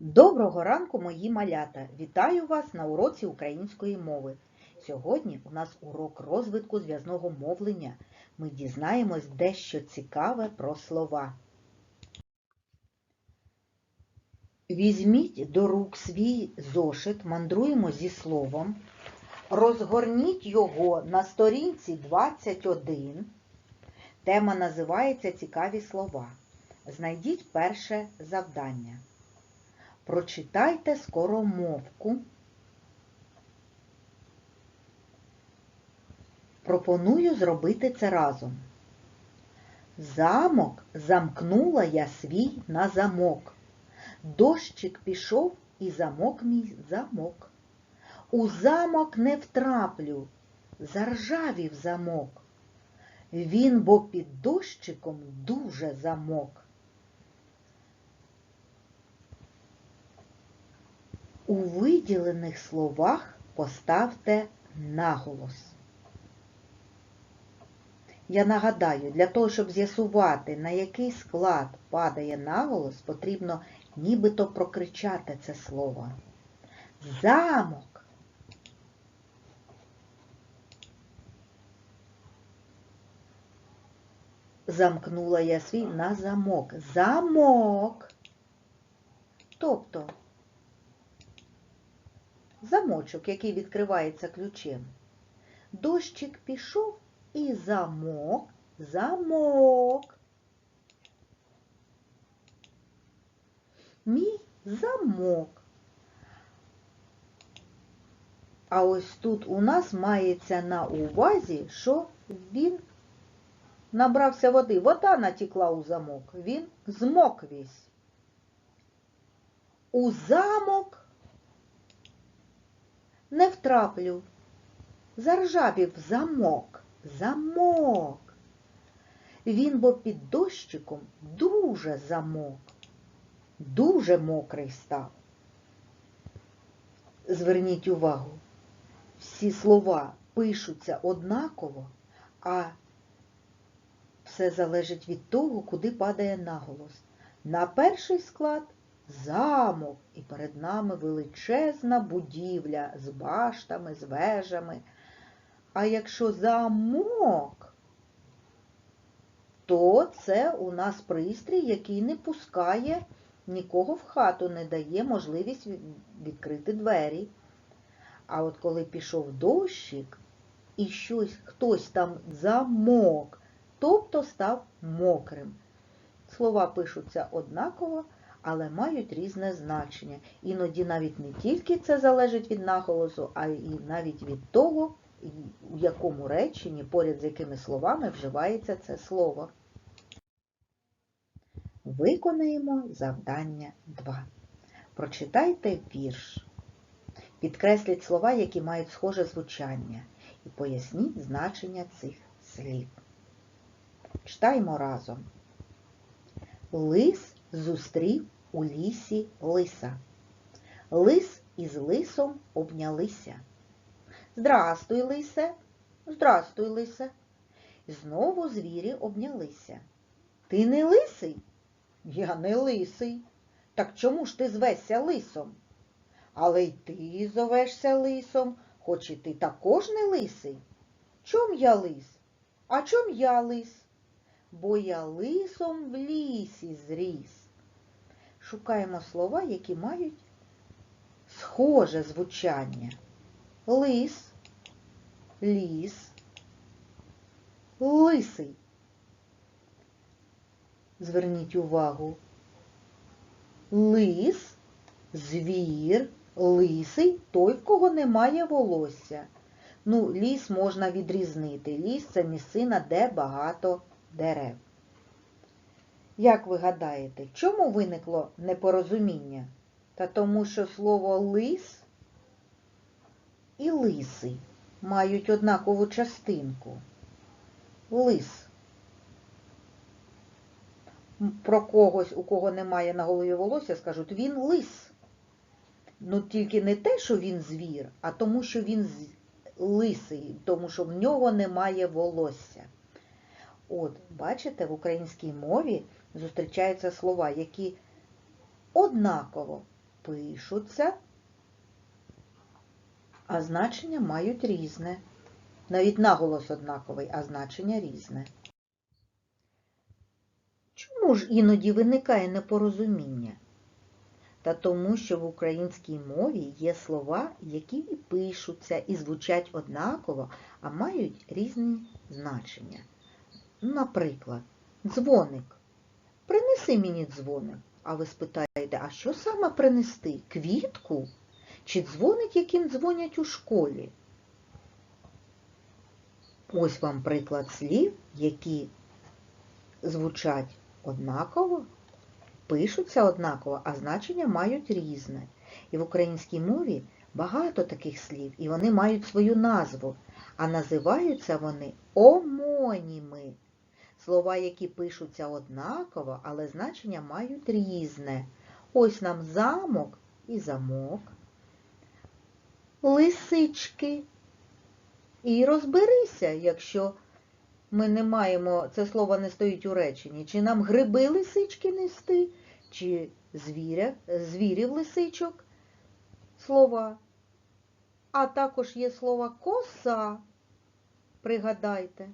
Доброго ранку, мої малята! Вітаю вас на уроці української мови. Сьогодні у нас урок розвитку зв'язного мовлення. Ми дізнаємось дещо цікаве про слова. Візьміть до рук свій зошит, мандруємо зі словом. Розгорніть його на сторінці 21. Тема називається Цікаві слова. Знайдіть перше завдання. Прочитайте скоромовку. Пропоную зробити це разом. Замок замкнула я свій на замок. Дощик пішов і замок мій замок. У замок не втраплю, заржавів замок. Він бо під дощиком дуже замок. У виділених словах поставте наголос. Я нагадаю, для того, щоб з'ясувати, на який склад падає наголос, потрібно нібито прокричати це слово. Замок. Замкнула я свій на замок. Замок. Тобто замочок, який відкривається ключем. Дощик пішов і замок, замок. Мій замок. А ось тут у нас мається на увазі, що він набрався води. Вода натікла у замок. Він змок весь. У замок не втраплю. Заржавів замок, замок. Він бо під дощиком дуже замок, дуже мокрий став. Зверніть увагу, всі слова пишуться однаково, а все залежить від того, куди падає наголос. На перший склад замок, і перед нами величезна будівля з баштами, з вежами. А якщо замок, то це у нас пристрій, який не пускає нікого в хату, не дає можливість відкрити двері. А от коли пішов дощик, і щось хтось там замок, тобто став мокрим. Слова пишуться однаково, але мають різне значення. Іноді навіть не тільки це залежить від наголосу, а й навіть від того, у якому реченні, поряд з якими словами вживається це слово. Виконаємо завдання 2. Прочитайте вірш. Підкресліть слова, які мають схоже звучання, і поясніть значення цих слів. Читаємо разом. Лис зустрів у лісі лиса. Лис із лисом обнялися. Здрастуй, лисе, здрастуй, лисе. Знову звірі обнялися. Ти не лисий? Я не лисий. Так чому ж ти звешся лисом? Але й ти зовешся лисом, хоч і ти також не лисий. Чом я лис? А чом я лис? Бо я лисом в лісі зріс. Шукаємо слова, які мають схоже звучання. Лис, ліс, лисий. Зверніть увагу. Лис, звір, лисий той, в кого немає волосся. Ну, ліс можна відрізнити. Ліс це місцина, де багато дерев. Як ви гадаєте, чому виникло непорозуміння? Та тому, що слово лис і лисий мають однакову частинку. Лис. Про когось, у кого немає на голові волосся, скажуть, він лис. Ну тільки не те, що він звір, а тому, що він лисий, тому що в нього немає волосся. От, бачите, в українській мові зустрічаються слова, які однаково пишуться, а значення мають різне. Навіть наголос однаковий, а значення різне. Чому ж іноді виникає непорозуміння? Та тому, що в українській мові є слова, які і пишуться, і звучать однаково, а мають різні значення. Наприклад, дзвоник. Принеси мені дзвоник. А ви спитаєте, а що саме принести? Квітку? Чи дзвоник, яким дзвонять у школі? Ось вам приклад слів, які звучать однаково, пишуться однаково, а значення мають різне. І в українській мові багато таких слів, і вони мають свою назву, а називаються вони омоніми. Слова, які пишуться однаково, але значення мають різне. Ось нам замок і замок, лисички. І розберися, якщо ми не маємо, це слово не стоїть у реченні, чи нам гриби лисички нести, чи звіря, звірів лисичок слова. А також є слово коса. Пригадайте.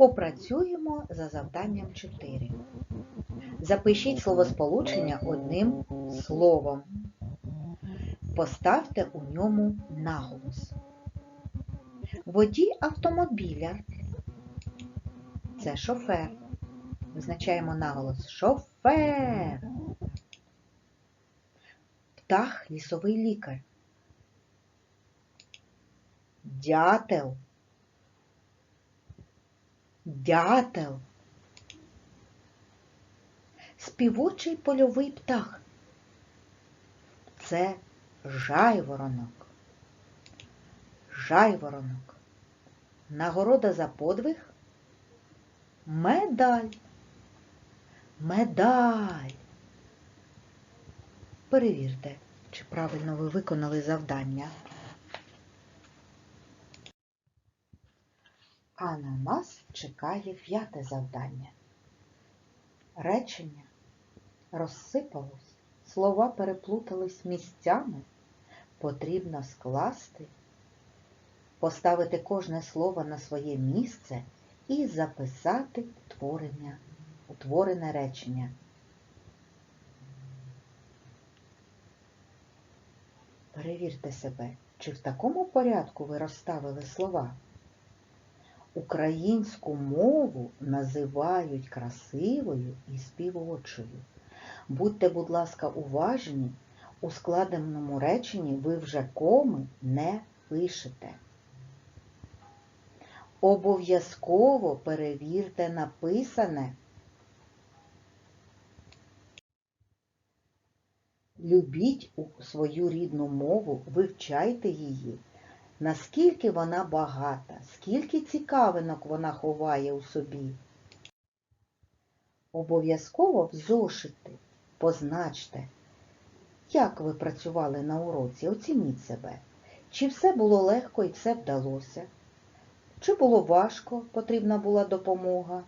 Попрацюємо за завданням 4. Запишіть словосполучення одним словом. Поставте у ньому наголос. Водій автомобіля це шофер. Визначаємо наголос шофер. Птах лісовий лікар. Дятел. Дятел. Співочий польовий птах. Це жайворонок. Жайворонок. Нагорода за подвиг. Медаль. Медаль. Перевірте, чи правильно ви виконали завдання. А на нас чекає п'яте завдання. Речення розсипалось, слова переплутались місцями. Потрібно скласти, поставити кожне слово на своє місце і записати утворення, утворене речення. Перевірте себе, чи в такому порядку ви розставили слова. Українську мову називають красивою і співочою. Будьте, будь ласка, уважні, у складеному реченні ви вже коми не пишете. Обов'язково перевірте написане. Любіть свою рідну мову, вивчайте її. Наскільки вона багата, скільки цікавинок вона ховає у собі. Обов'язково в зошити позначте, як ви працювали на уроці, оцініть себе. Чи все було легко і все вдалося? Чи було важко, потрібна була допомога?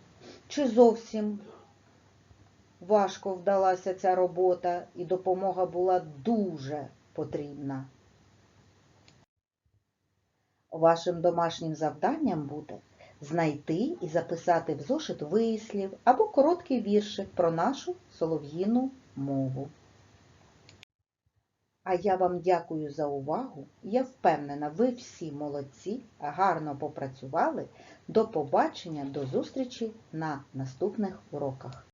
Чи зовсім важко вдалася ця робота і допомога була дуже потрібна? Вашим домашнім завданням буде знайти і записати в зошит вислів або короткий віршик про нашу солов'їну мову. А я вам дякую за увагу. Я впевнена, ви всі молодці, гарно попрацювали. До побачення, до зустрічі на наступних уроках.